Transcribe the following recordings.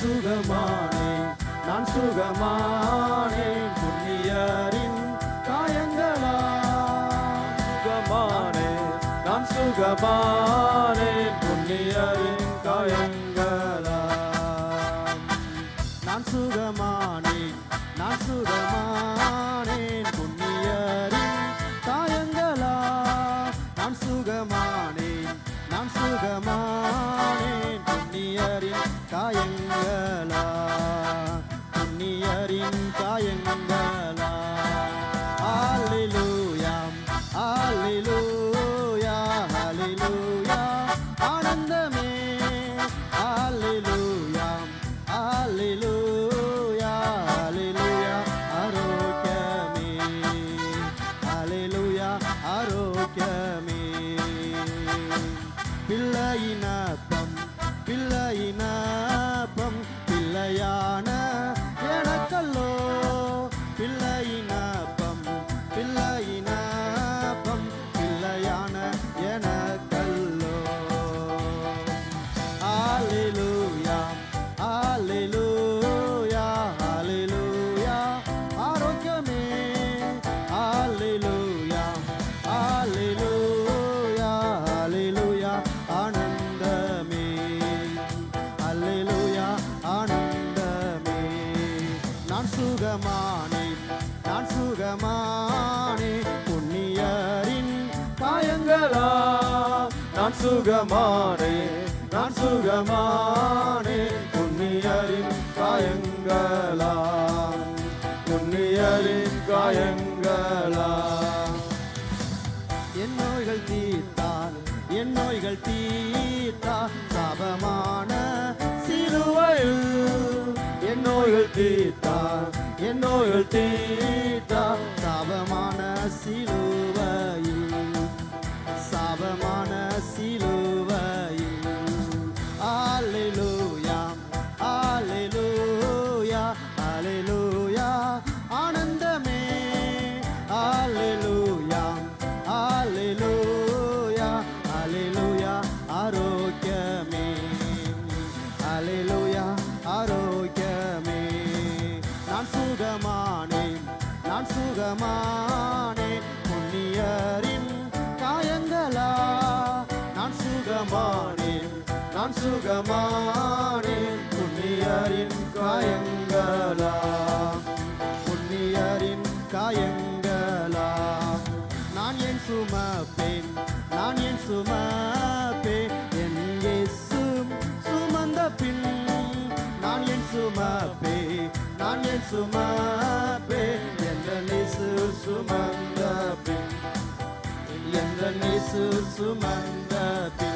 சுகமானேன் நான் சுகமானேன். புண்ணியரின் காயங்களா சுகமானேன் நான் சுகமானேன். புண்ணியரின் காயங்களா நான் சுகமானேன் நான் சுகமானேன் புண்ணியரின் சுகமானே நான் சுகமானே. புண்ணியரின் காயங்களா புண்ணியரின் காயங்களா. என் நோய்கள் தீர்த்தார் என் நோய்கள் தீர்த்தா சாபமான சிலுவையில் என் நோய்கள் தீர்த்தார் என் நோய்கள் தீர்த்தா சாபமான சிலுவையில் சிலுவையில். அல்லேலூயா அல்லேலூயா அல்லேலூயா ஆனந்தமே. அல்லேலூயா அல்லேலூயா அல்லேலூயா ஆரோக்கியமே. அல்லேலூயா ஆரோக்கியமே. நான் சுகமானேன் நான் சுகமானேன் நான் சுகமானேன் புண்ணியரின் காயங்களா? புண்ணியரின் காயங்களா? நான் என் சுமப்பேன்? நான் என் சுமப்பேன்? என் இயேசு சுமந்த பின் நான் என் சுமப்பே நான் என் சுமப்பே என்ற சுமந்த பின்? சுமந்த பின்?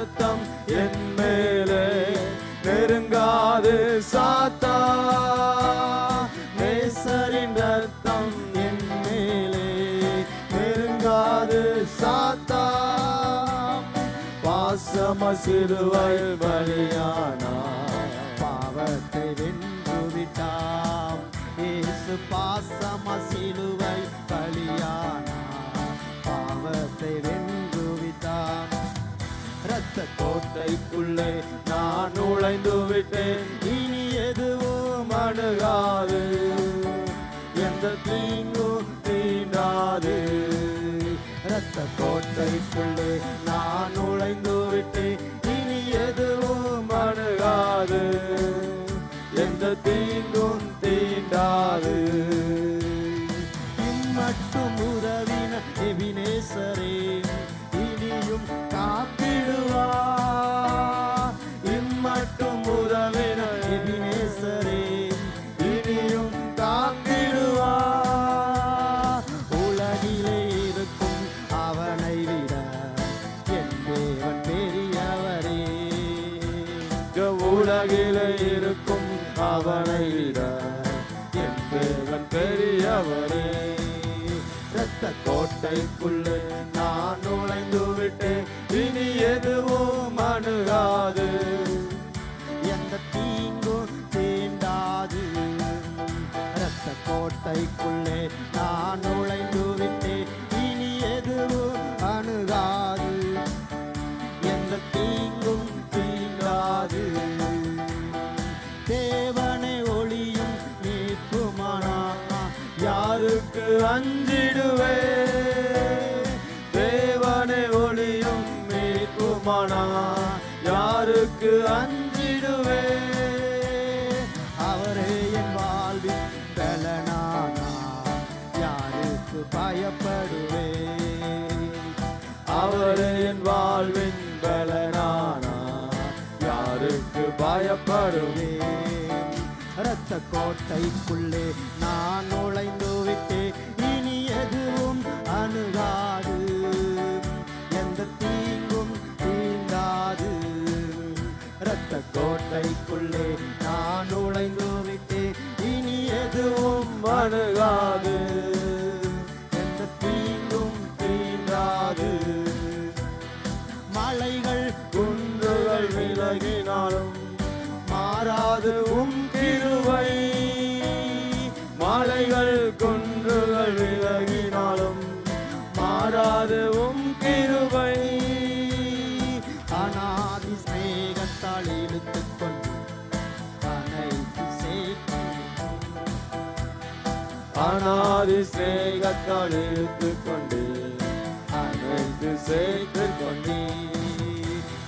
தீங்கும் என் மேலே நெருங்காது சாத்தா. நேசரின் ரத்தம் என் மேலே நெருங்காது சாத்தா. பாசம சிறுவை வழியானா பாவத்தை வென்று விட்டாம். இயேசு பாசம சிலுவை பலியானா. பாவத்தை வென்று இரத்த கோட்டைக்குள்ளே நான் நுழைந்து விட்டேன். இனி எதுவும் அணுகாது. எந்த தீங்கும் தீண்டாது. ரத்த கோட்டைக்குள்ளே நான் நுழைந்து விட்டேன். இனி எதுவும் அணுகாது. எந்த தீங்கும் தீண்டாது. மட்டும் உறவின எபினேசரே. இரத்த கோட்டைக்குள்ளே நான் நுழைந்து விட்டேன் மீட்புமானா யாருக்கு அஞ்சிடுவே அவரே என் வாழ்வின் பலனானா? யாருக்கு பயப்படுவே? அவரே என் வாழ்வின் பலனானா? யாருக்கு பயப்படுவே? இரத்த கோட்டைக்குள்ளே நான் நுழைந்து விட்டேன் இனி எதுவும் அணுகாது. அணுகாது அனாதி சிநேகத்தால் இழுத்துக் கொண்டு அனைத்து சேர்த்து கொண்டே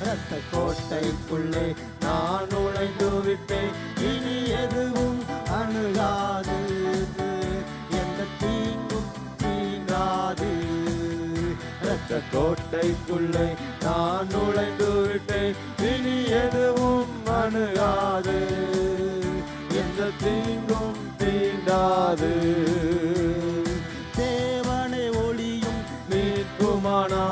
ரத்த கோட்டைக்குள்ளே நான் நுழைந்து விட்டேன் இனி எதுவும் அணுகாது எந்த தீங்கும் தீண்டாது ரத்த கோட்டைக்குள்ளே நான் நுழைந்து விட்டேன் இனி எதுவும் அணுகாது. தீண்டாது தேவனை ஒளியும் மீட்புமானா?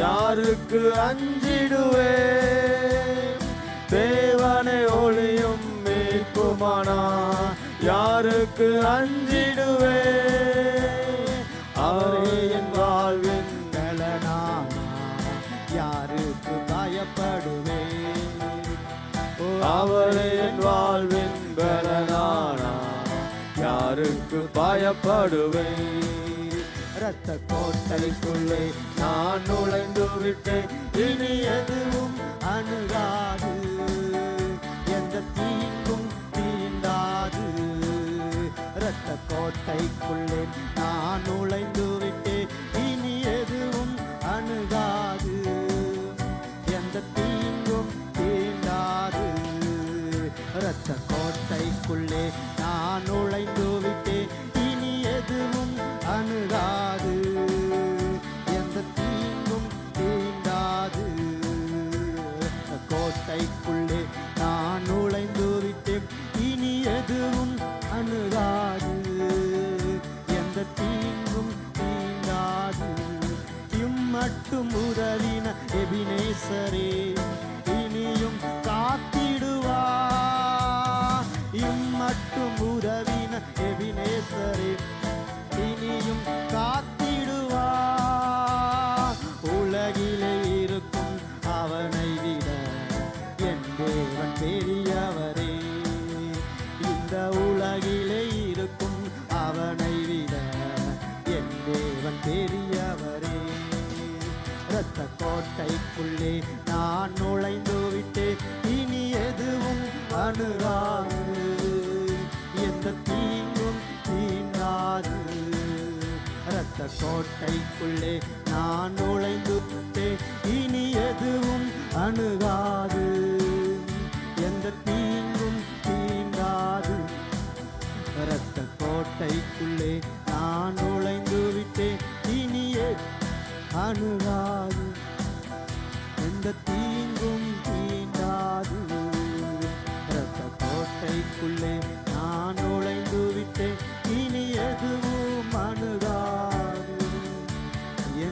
யாருக்கு அஞ்சிடுவே? தேவனை ஒளியும் மீட்புமானா? யாருக்கு அஞ்சிடுவே? அவரே என் வாழ்வின் பலனானா யாருக்கு பயப்படுவே? அவரே என் வாழ்வின் பலனானா? யாருக்கு பயப்படுவேன்? இரத்த கோட்டைக்குள்ளே நான் நுழைந்து விட்டேன். இனி எதுவும் அணுகாது. எந்த தீங்கும் தீண்டாது. இரத்த கோட்டைக்குள்ளே நான் நுழைந்து விட்டேன். இனி எதுவும் அணுகாது. எந்த தீங்கும் தீண்டாது. இரத்த கோட்டைக்குள்ளே நான் நுழைந்து விட்டேன். இனி எதுவும் அணுகாது. எந்த தீங்கும் தீண்டாது. கோட்டைக்குள்ளே நான் நுழைந்து விட்டேன். இனி எதுவும் அணுகாது. எந்த தீங்கும் தீண்டாது. இம்மட்டும் உதவின எபினேசரே. உதவின எபினேசரே இனியும் காத்திடுவார் உலகிலே இருக்கும் அவனை விட என் தேவன் பெரியவரே. இந்த உலகிலே இருக்கும் அவனை விட என் தேவன் பெரியவரே. இரத்த கோட்டைக்குள்ளே நான் நுழைந்து விட்டேன் இனி எதுவும் அணுகாது. இரத்த கோட்டைக்குள்ளே நான் நுழைந்துட்டேன். இனி எதுவும் அணுகாது. எந்த தீங்கும் தீண்டாது. இரத்த கோட்டைக்குள்ளே நான் நுழைந்து விட்டேன் இனியே அணுகாது. எந்த தீங்கும் தீண்டாது. இரத்த கோட்டைக்குள்ளே நான் நுழைந்து விட்டேன் இனி எதுவும் அணுகாது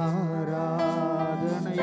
ஆராதனை.